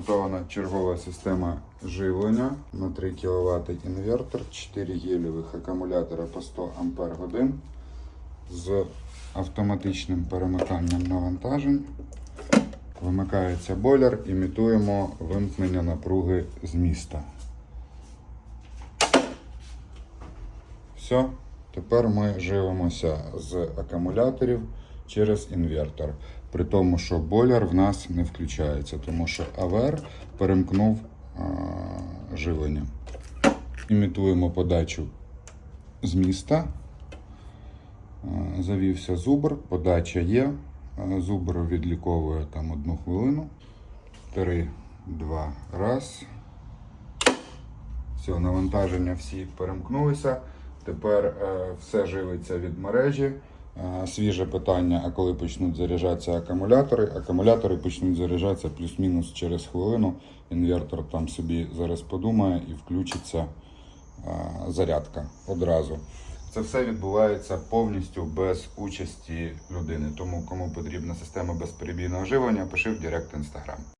Змонтована чергова система живлення на 3 кВт інвертор, 4 гелєвих акумулятора по 100 Ампер годин з автоматичним перемиканням навантажень. Вимикається бойлер, імітуємо вимкнення напруги з міста. Все, тепер ми живемося з акумуляторів через інвертор. При тому, що бойлер в нас не включається, тому що АВР перемкнув а, живлення. Імітуємо подачу з міста. А, Завівся зубр, подача є. А, Зубр відліковує там одну хвилину. Три, два, раз. Все, навантаження всі перемкнулися. Тепер е, все живиться від мережі. Свіже питання: а коли почнуть заряджатися акумулятори? Акумулятори почнуть заряджатися плюс-мінус через хвилину. Інвертор там собі зараз подумає і включиться зарядка одразу. Це все відбувається повністю без участі людини. Тому кому потрібна система безперебійного живлення, пиши в Директ Інстаграм.